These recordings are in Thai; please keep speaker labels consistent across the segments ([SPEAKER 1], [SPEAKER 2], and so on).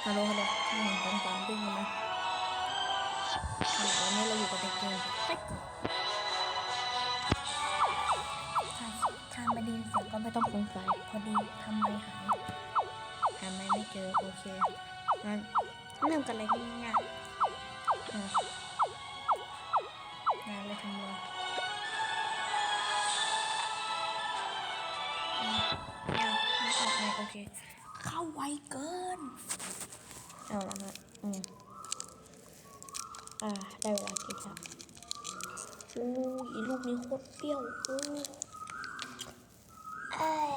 [SPEAKER 1] ฮัลโหลฮัลโหลหนึ่งสองสามดึงไหมฮัลโหลวันนี้เราอยู่กับเด็กเกมเฮ้ย
[SPEAKER 2] ถ้าถ้าไม่ได้ยินเสียงก็ไม่ต้องสงสัยพอดีทำไมหาย
[SPEAKER 1] หาไม่ไม่เจอโอเคงั้นเริ่มกันเลยง่ายๆงานเลยทำเลยอืมเอาไม่ออกไงโอเค
[SPEAKER 2] เข้าไวเกิน
[SPEAKER 1] เอาละฮะอืมอ่า ได้เวลากินครับอู้ยลูกนี้โคตรเปรี้ยวอู้
[SPEAKER 2] เอ้ย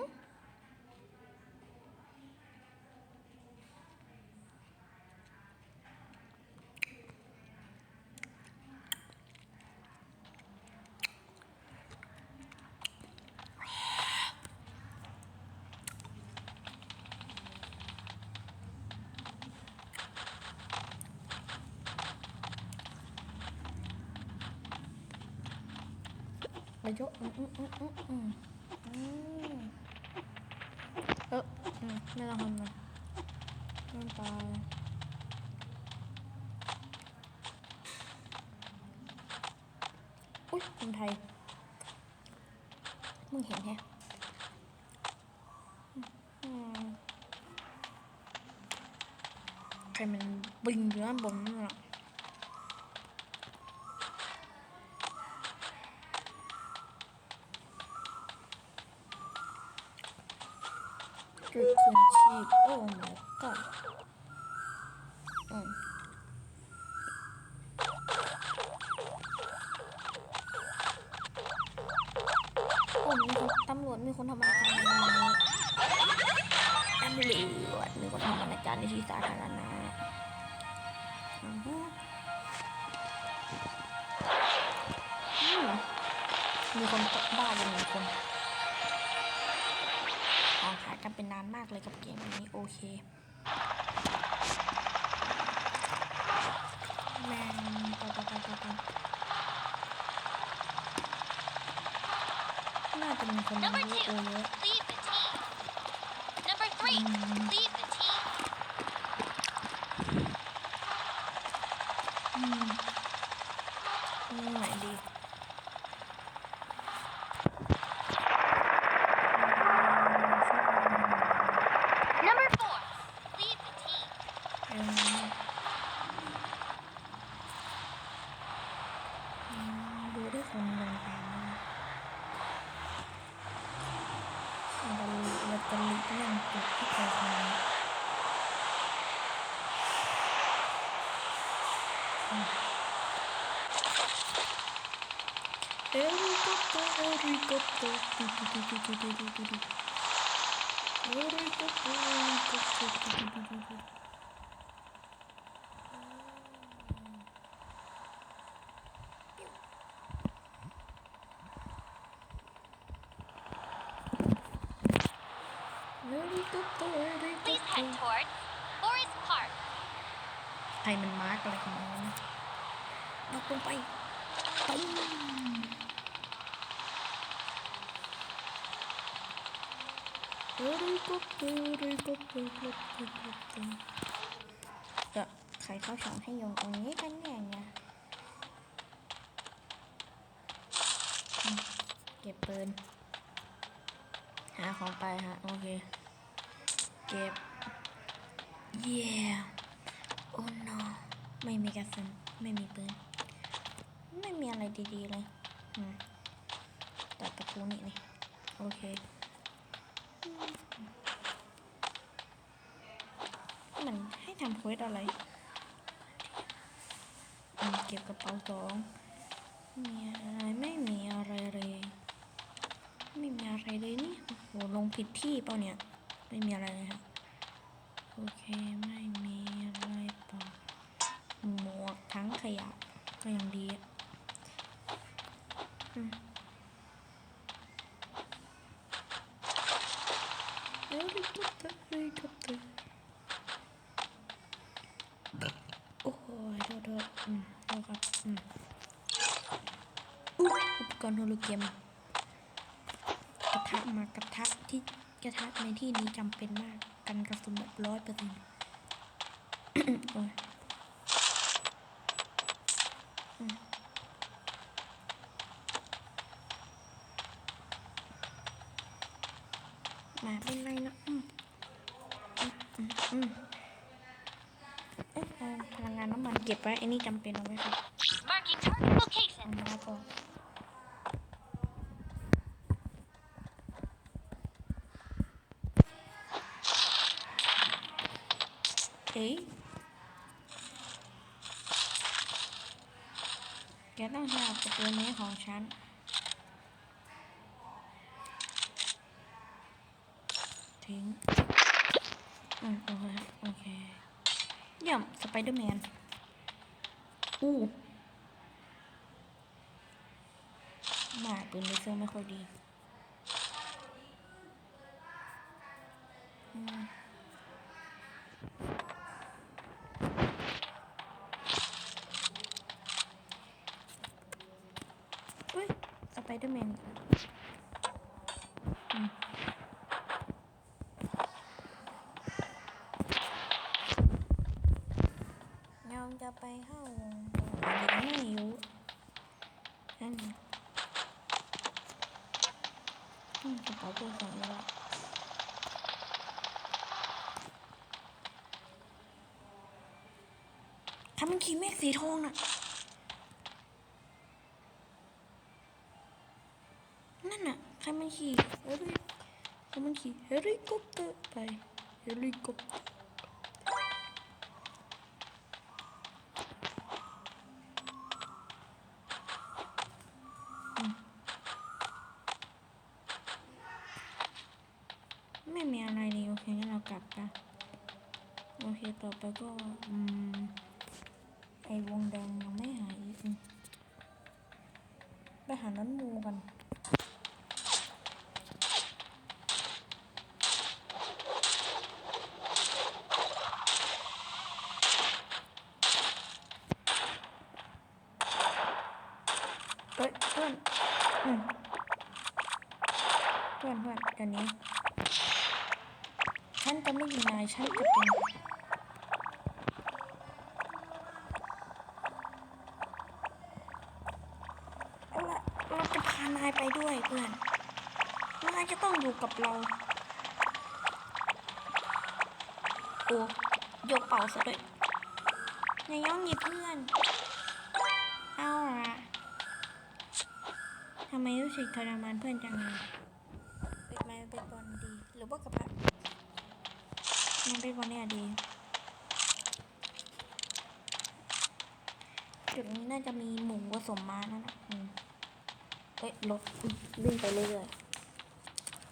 [SPEAKER 1] ม ไปยกอืมอืมอืมอืมอืมอืมเอออืมไม่ต้องทำมันมันตายอุ้ยคนไทยมึงเห็นแฮะอืมใครมันบินอยู่ด้านบนนั่นน่ะจุ มากเลยกับเกมนี้โอเคแมงปะปะปะปะปะน่าจะมีคนรู้
[SPEAKER 3] Number
[SPEAKER 1] โอ
[SPEAKER 3] two,
[SPEAKER 1] เยอะ
[SPEAKER 3] leave the team. Number three, leave
[SPEAKER 1] Ду-ду-ду-ду-ду-ду-ду-ду. จะใครเข้าช่องให้โยงตรงนี้กันแน่เนี่ยเก็บปืน หาของไปฮะ โอเค เก็บ เย้โอ้ no ไม่มีกระสุนไม่มีปืน ไม่มีอะไรดีๆเลยอืมตัดประตูนี่นี่ โอเค มันให้ทำเควสอะไรเก็บกระเป๋าสองมีอะไรไม่มีอะไรเลยไม่มีอะไรเลยนี่โอ้โหลงผิดที่เปล่าเนี่ย ไม่มีอะไรเลยครับโอเคไม่มีอะไรต่อหมวกทั้งขยะก็ยังดีอะอืมเฮลิคอปเตอร์เฮลิคอปเตอร์โอ้ยโทษโทษอืมโทษครับอืม ก่อเกมกระทะมากระทะที่กระทะในที่นี้จำเป็นมากกันกระสุนแบบร้อยเปอร์เซ็นต์มาเป็นไรนะอืมอืมอืมอืมเอ๊ะพลังงานน้ำมันเก็บไว้ไอ้นี่จำเป็นเอาไว้ครับ
[SPEAKER 3] Marking target
[SPEAKER 1] เอา
[SPEAKER 3] location.
[SPEAKER 1] มาก่อนเอ๊ะแกต้องหาประตูนี้ ของฉัน ทิ้ง อืมโอเคโอเคเยี่ยมสไปเดอร์แมน อู้หมาปืนเลเซอร์ไม่ค่อยดี อืมเฮ้ย สไปเดอร์ แมนยังจะไปเข้าวงยังไม่รู้นั่นไงอืมกระเป๋าเบอร์สองแล้วอะทำมันขี่เมฆสีทองน่ะ นน่ะใครมันขี่เฮลิใครมันขี่เฮลิคอปเตอร์ไปเฮลิคอปเตอร์อืมไม่มีอะไรเลยโอเคงั้นเรากลับกันโอเคต่อไปก็ อืม ไอวงแดงยังไม่หายอีกอืมไปหาน้ำมูกัน เอ้ยเพื่อนอืมเพื่อนเพื่อนกันนี้ ฉันไม่ยิงนายฉันจะเป็นเอาละเราจะพานายไปด้วยเพื่อนนายจะต้องอยู่กับเราโอ้ยกเป่าซะด้วยนายย่องหยิบเพื่อน เอาละทำไมรู้สึกทรมานเพื่อนจังเลยเป็นไม้เป็นบอลดี หรือว่ากระเพาะ นเป็นบอลเนี่ยดีจุดนี้น่าจะมีหมูผสมมานั่นนะอืมเอ้ยรถวิ่งไปเรื่อย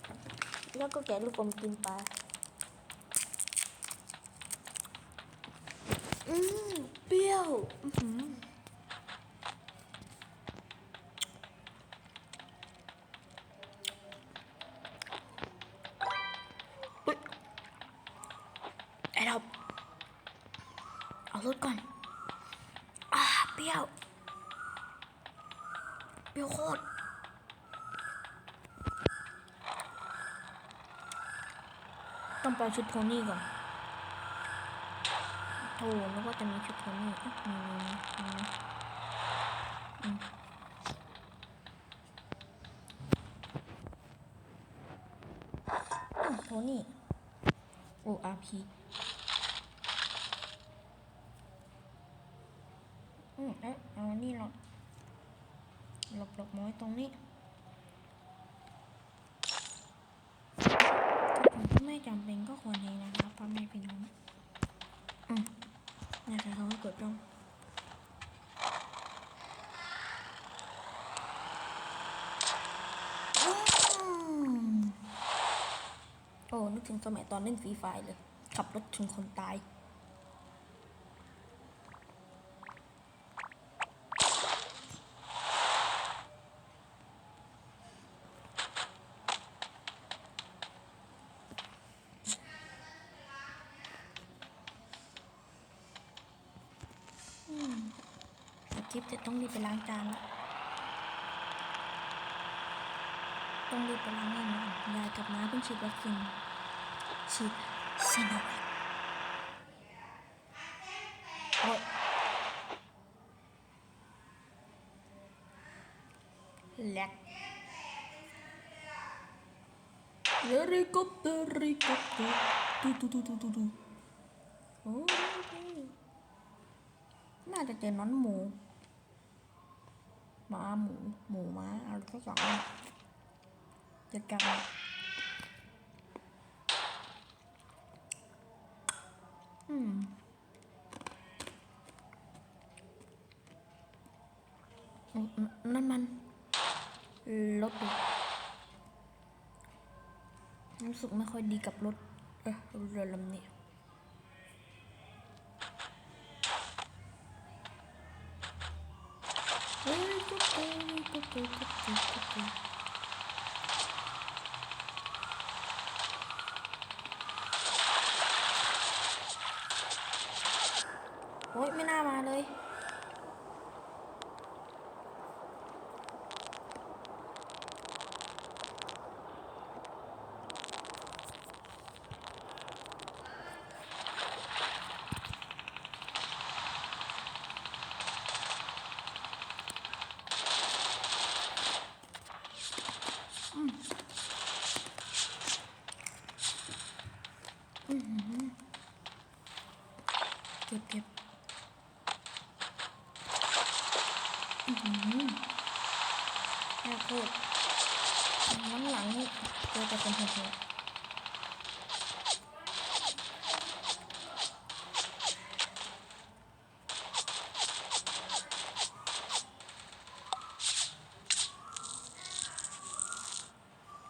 [SPEAKER 1] ๆแล้วก็แกะลูกอมกินไป รถก่อนอ่าเปรี้ยว เปรี้ยวโคตรต้องไปชุดโพนี่ก่อนโธ่นึกว่าจะมีชุดโพนี่เอ๊ะมีมีมีมีอืมอืมโพนี่ โออาร์พีอืมเอ๊ะเอาอันนี้หรอกหลบหลบๆมาไว้ต รงนี้ถ้าผมก็ไม่จำเป็นก็ควรเองนะครับพ่อแม่พี่น้องอืมนะคะเขาให้กดลงโอ้ นึกถึงสมัยตอนเล่นฟรีไฟเลย ขับรถชนคนตาย อืมแต่คลิปจะต้องรี บไปล้างจานละ
[SPEAKER 2] ต้องรีบไปล้างหน้านยายกับน้าเพิ่งฉีดวัคซีนฉีดซีโนแวค
[SPEAKER 1] โอ๊ยแลกเฮลิคอปเตอร์เฮลิคอปเตอร์ดูดูดูดูดูดูโอ้ยน่าจะเจอน้อนหมู มาหมูหมูม้าอะไรสักอย่างจัดการอืมอืมอืมนั่นมันรถดิรู้สึกไม่ค่อยดีกับรถเออเรือลำนี้ โอ๊ยไม่น่ามาเลย เก็บเก็บอือหือ แค่โคตรน้ำหลังนี่เจอแต่คนเฉยๆ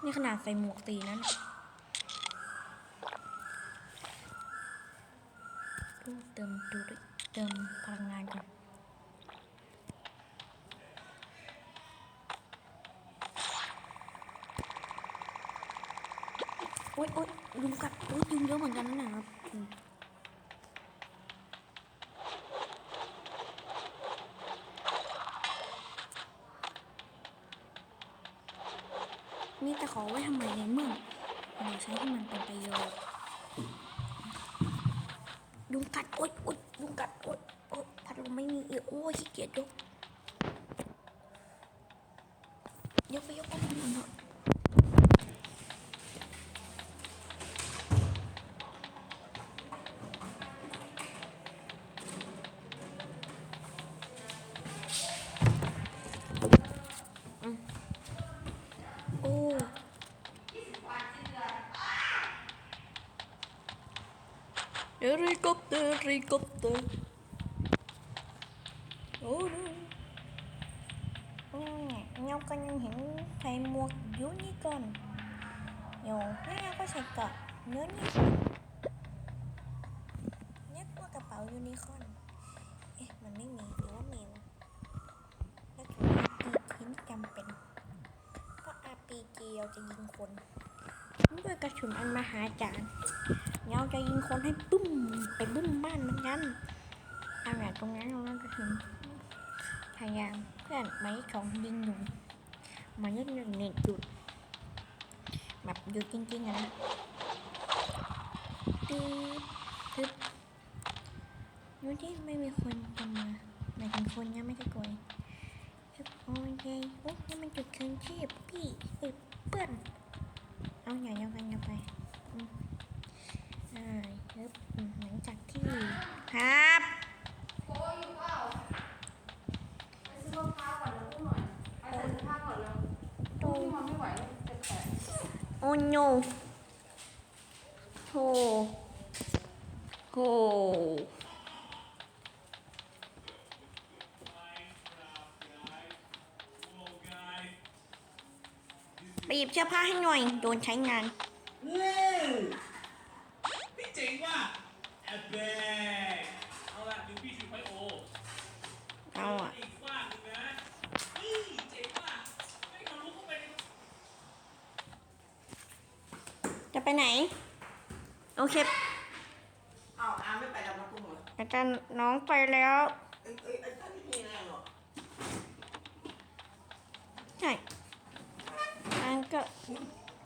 [SPEAKER 1] นี่ขนาดใส่หมวกตีนั้นดูเติมดูด้วยเติมพลังงานก่อน อ๊ยโอ๊ยยุงกัดโอ๊ยยุงเยอะเหมือนกันนะครับมีแต่ขอไว้ทำไมในเมื่อเราใช้ให้มันเป็นประโยชน์ยุงกัดโอ๊ยโอ๊ยยุงกัดโอ๊ยโอ๊ยพัดลมไม่มีเออโอ้ยขี้เกียจยกยกไปยกไปยกไป คอปเตอร์เฮลิคอปเตอร์โอ้ดูนี่ nhau ก็ยังเห็นใส่หมวกยูนิคอนอยู่นี่ก็ใส่เกาะยูนิคอร์นเนี่ยว่ากระเป๋ายูนิคอนเอ๊ะมันไม่มีหรือว่ามีวะแล้วถุงตีชิ้นจำเป็นเพราะ RPG เราจะยิงคนด้วยกระสุนอันมหาศาล เราจะยิงคนให้ปุ้มไปบุ้มบ้านเหมือนกันเอาอย่างตรงนั้นเรากระสุนพยายามเพื่อนไม้ของยิงหนูมายึดหนึ่งเน็ตหยุดแบบหยุดจริงๆนะตึ๊บตึ๊บดูที่ไม่มีคนจะมาหมายถึงคนยังไม่ใช่กอยโอ้ยโอ้ยนี่มันจุดคืนชีพพี่เอ้เพื่อนเอาอย่ยังกันกันไป ฮึบอืมหลังจากที่ครับโอ้โอ้โนโหโหไปหยิบเสื้อผ้าให้หน่อย โดนใช้งาน
[SPEAKER 4] นี่นี่เจ๋งว่ะ แอบแบกเอาละดูพี่ชูไฟโอ
[SPEAKER 1] เอาอะ
[SPEAKER 4] อีกว่าหนึงนะนี่เจ๋งว่ะไม่ทะลุเข้าไปใน
[SPEAKER 1] จะไปไหน โอเค
[SPEAKER 5] อ้าวอาไม่ไปกับมากูหมด
[SPEAKER 1] อาจารย์น้องไปแล้ว
[SPEAKER 5] เอ้ยเอ้ยเอ้ยท่านไม่มีแรงหรอก
[SPEAKER 1] ใช่อ่า
[SPEAKER 4] งั้นก็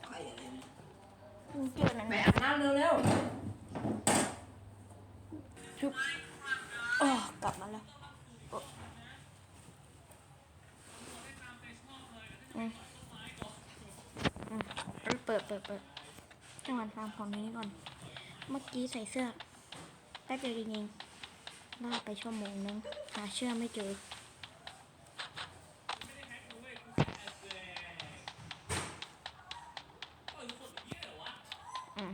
[SPEAKER 5] ใครอะไรนะ
[SPEAKER 4] เกี่ยวนั้น
[SPEAKER 5] ไปอาบน้ำเร็ว
[SPEAKER 4] ชุบโอ้กลับมาแล้วโอ้อืมอืม เปิดเปิดจังหวะฟังของนี้ก่อน เมื่อกี้ใส่เสื้อแป๊บเดียวจริงๆล่ากไปชั่วโมงนึงหาเชื่อไม่เจอ อืม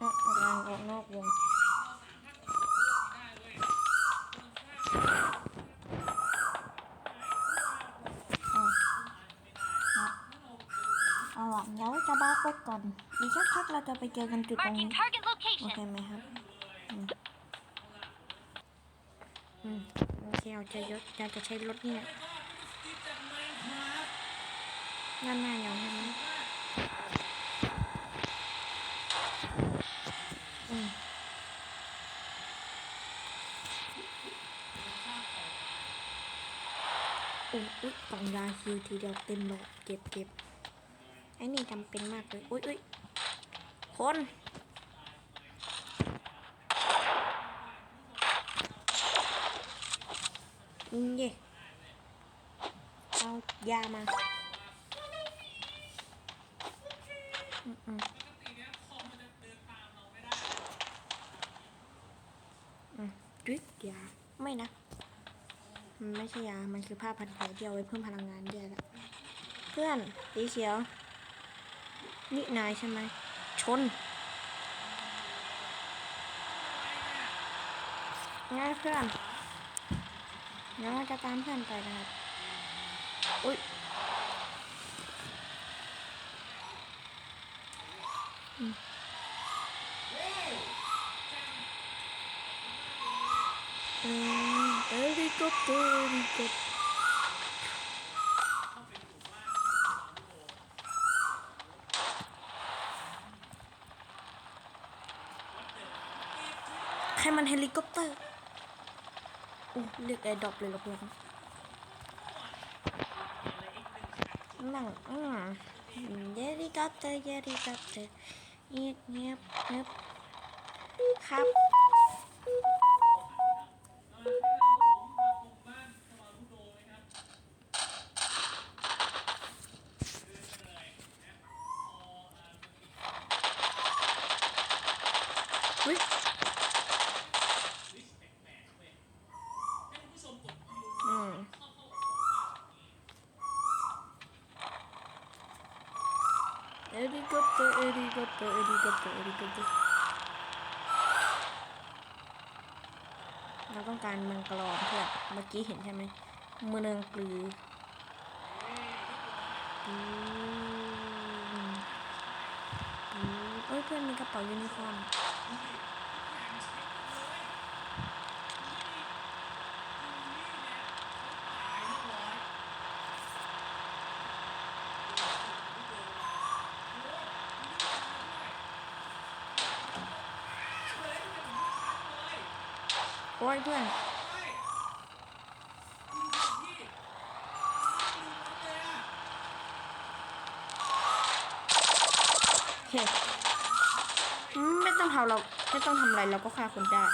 [SPEAKER 4] อะกำลังออกนอกวง เอาล่ะเดี๋ยว จะบอกไว้ก่อนอีกสักพักเราจะไปเจอกันจุดตรงนี้
[SPEAKER 3] Marking target
[SPEAKER 4] โอ
[SPEAKER 3] location.
[SPEAKER 4] เคไหมครับ อืมอืมโอเคเราจะยศเราจะใช้รถนี่แหละด้านหน้าอย่างนี้นะอืมอุ๊ยอุ๊ยกล่องยาคิวทีเดียวเต็มเลยเก็บเก็บไอ้นี่จำเป็นมากเลย อุ๊ยอุ๊ยคนอืมเย่เอายามาอืมอืมอืมดริปยา ไม่นะ มันไม่ใช่ยา มันคือผ้าพันแผลที่เอาไว้เพิ่มพลังงานเดียวละเพื่อนสีเขียว นี่นายใช่ไหม ชน ง่ายเพื่อนเดี๋ยวเราจะตามเพื่อนไปนะครับ อุ้ยอืมอืมเฮลิคอปเตอร์เฮลิคอปเตอร์ใคร มันเฮลิคอปเตอร์อู้เรียกแอร์ดรอปเลยหรอเพื่อนนั่งอืมเยลิคอปเตอร์เยลิคอปเตอร์เงียบเงียบเงียบครับเฮ้ยอืม เฮลิคอปเตอร์เฮลิคอปเตอร์เฮลิคอปเตอร์เฮลิคอป Helikopter, helikopter, helikopter, helikopter เราต้องการเมืงกรอนเพื่อเมื่อกี้เห็นใช่ไหมเมืองกลือเอ้ยเพื่อนมีกระเป๋ายูนิคอร์น โอ้ยเพื่อนโอเคอืมไม่ต้องทำเราไม่ต้องทำอะไรเราก็ฆ่าคนได้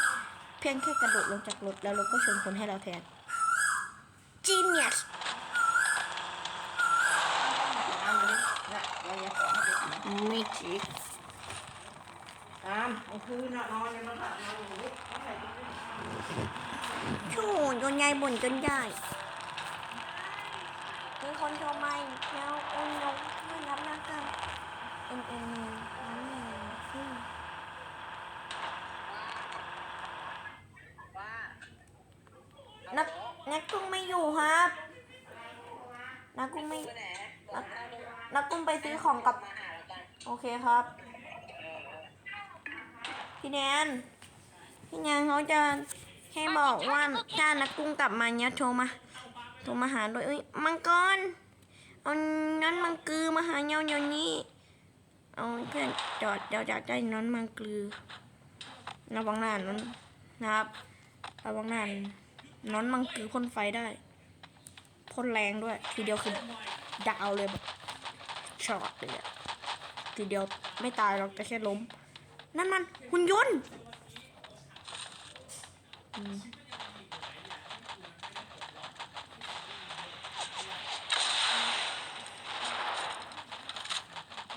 [SPEAKER 4] เพียงแค่กระโดดลงจากรถแล้วเราก็ชนคนให้เราแทน genius
[SPEAKER 5] ๆน้ำเลยนะเรา อย่าขอให้ไปถึง
[SPEAKER 4] ไม่จิก
[SPEAKER 5] ตาคืนนอนในมันหลับนอนอย่างนี้ไม่ใส่ที่นี่
[SPEAKER 4] ชูจนยายบ่นจนได้มีคนโทรมาอีกแล้วเอ็นยกไม่รับนะครับเอ็นเอ็นน้ำหนึ่งอืม
[SPEAKER 5] ว่า
[SPEAKER 4] นักนักกุ้งไม่อยู่ครับ นักกุ้งไม่
[SPEAKER 5] นั
[SPEAKER 4] กนักกุ้งไปซื้อของกับ โอเคครับ พี่แนนพี่แนนเขาจะให้บอกว่าถ้านักกุ้งกลับมาเนี้ยโทรมาโทรมาหาโดยเอ้ยมังกรเอานั้นมังกือมาหาเงาเดี๋ยวนี้เอาเพื่อนจอดเดี๋ยวอยากได้นั้นมังกือระวังหน้านั้นนะครับระวังนั่นนอนมังคือพ่นไฟได้พ่นแรงด้วย ทีเดียวคือดาวเลยแบบช็อตเลยทีเดียวไม่ตายหรอกแต่แค่ล้ม นั่นมันหุ่นยนต์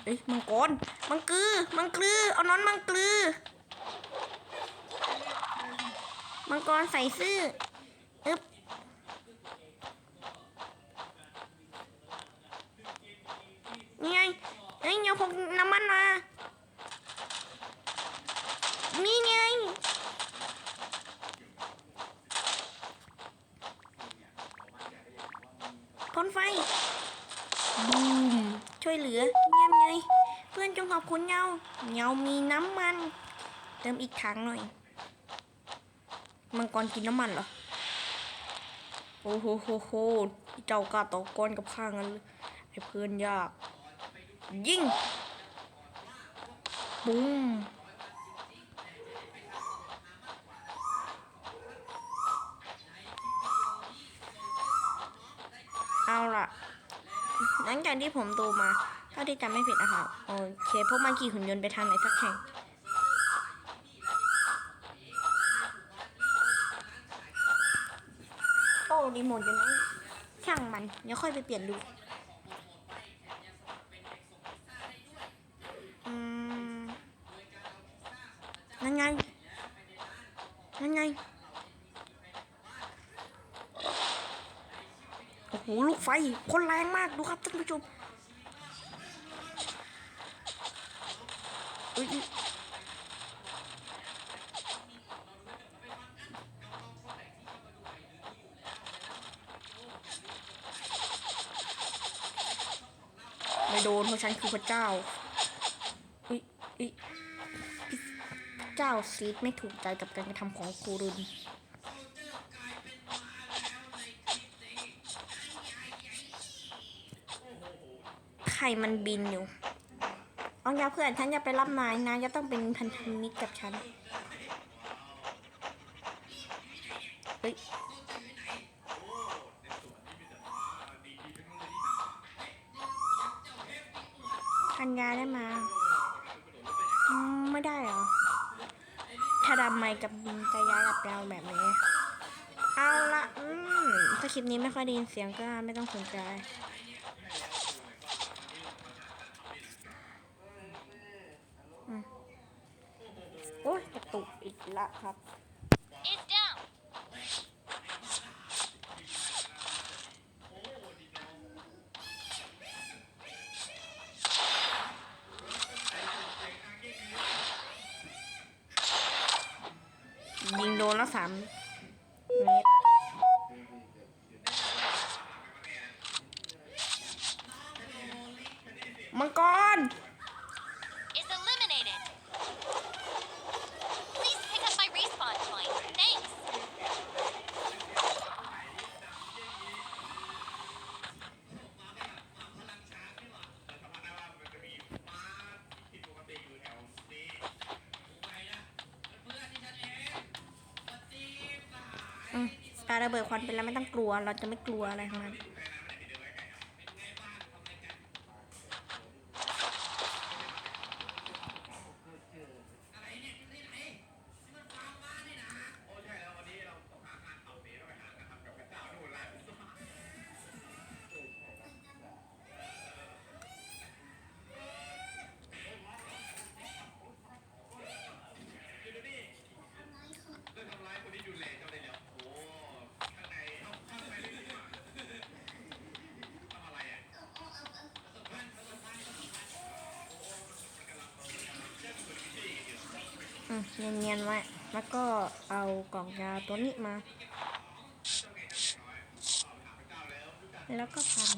[SPEAKER 4] เอ้ยมังกรมังกือมังกือเอานอนมังกือมังกรใส่ซื่ออึ๊บนี่ไงเอ้ยเอาพกน้ำมันมา นี่ไงพ่นไฟบูมช่วยเหลือเยี่ยมเลยเพื่อนจงขอบคุณเงาเงามีน้ำมัน เติมอีกถังหน่อย มังกรกินน้ำมันเหรอ โอ้โหโหโหเจ้ากล้าต่อกรกับข้างันเลยไอ้เพื่อนยาก ยิงบุ้มเอาล่ะ หลัง จากที่ผมดูมาเท่าที่จำไม่ผิดนะคะโอเคพวกมันขี่หุ่นยนต์ไปทางไหนสักแห่งโอ้รีโมทอยู่ไหนช่างมันเดี๋ยวค่อยไปเปลี่ยนดูนั่นไงนั่นไง โอ้โหลูกไฟคนแรงมากดูครับท่านผู้ชมอุ๊ยไม่โดนเพราะฉันคือพระเจ้าอุ๊ยอุ๊ยเจ้าซีดไม่ถูกใจกับการกระทำของครูรุน ข่มันบินอยู่อาอย่าเพื่อนฉันอย่าไปรับนายนายจะต้องเป็นพันธมิตรกับฉันเฮ้ยทันยาได้มา ไม่ได้เหรอ ถ้าดำไม่กับจะย้ายกับเราแบบนี้ เอาละอืมถ้าคลิปนี้ไม่ค่อยได้ยินเสียงก็ไม่ต้องสนใจ โอ้ยกระ ตุกอีกละครับ
[SPEAKER 3] Is down.
[SPEAKER 4] ยิงโดนแล้วสามเมตรมังกร ระเบิดควันไปแล้วไม่ต้องกลัว เราจะไม่กลัวอะไรทั้งนั้น เนียนๆไว้ แล้วก็เอากล่องยาตัวนี้มา แล้วก็พัน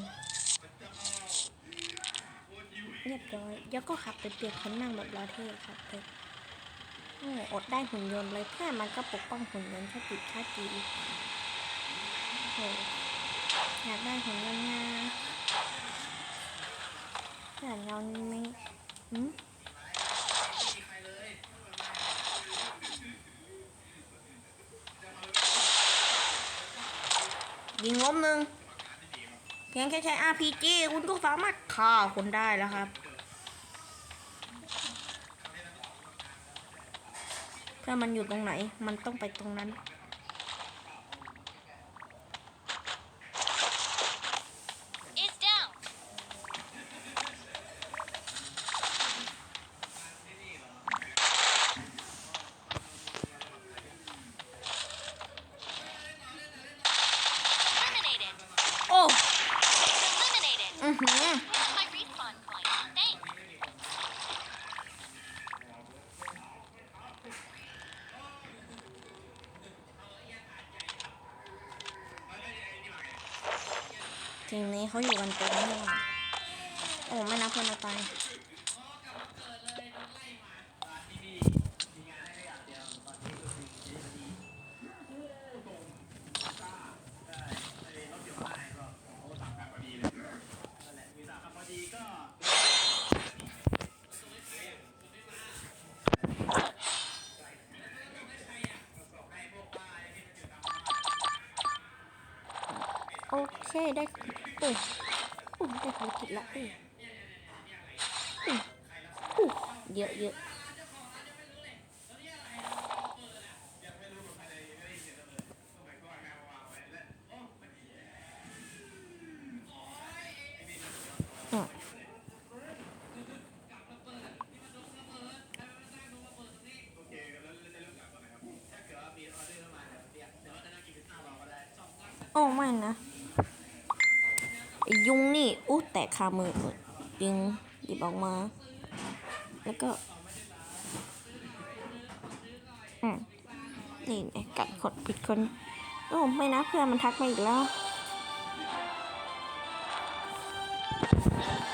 [SPEAKER 4] เรียบร้อย แล้วก็ขับไปเปลี่ยนคนนั่งแบบลาเท่ครับไปโอ้อดได้หุ่นยนต์เลยเพื่อมันก็ปกป้องหุ่นยนต์แค่ติดค่าจีโอ้อยากได้หุ่นยนต์นะเพื่อนเราไม่หืม
[SPEAKER 1] ยิงล้มหนึ่งเพียงแค่ใช้ RPG คุณก็สามารถฆ่าคนได้แล้วครับถ้ามันอยู่ตรงไหน มันต้องไปตรงนั้น เคได้เอ้ยอู้ได้ภารกิจละอู้อู้อู้เยอะเยอะ ยุงนี่อู้แตกคามือเลยยิงหยิบออกมา แล้วก็อืมนี่ไงกัดคนผิดคนโอ้ไม่นะเพื่อนมันทักมาอีกแล้ว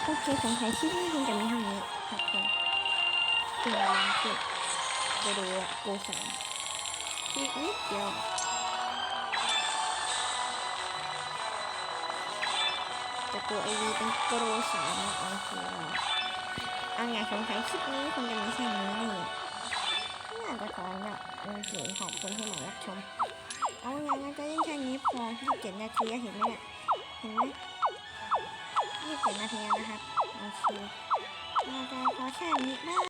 [SPEAKER 1] โอเคสงสัยที่นี่คงจะมีเท่านี้ครับผมตัวเก็บไปดูโกสามอีกนิดเดียว ตัวไอวีเป็นโปรสามนะโอเคเอาไงสงสัยคลิปนี้คงจะมีแค่นี้นี่น่าจะขอแบบโอเคขอบคุณที่มารับชม เอาไงงั้นก็เล่นแค่นี้พอที่เจ็ดนาทีอะเห็นไหมเนี่ยเห็นไหมยี่สิบเจ็ดนาทีนะครับโอเคเราจะพอแค่นี้นะ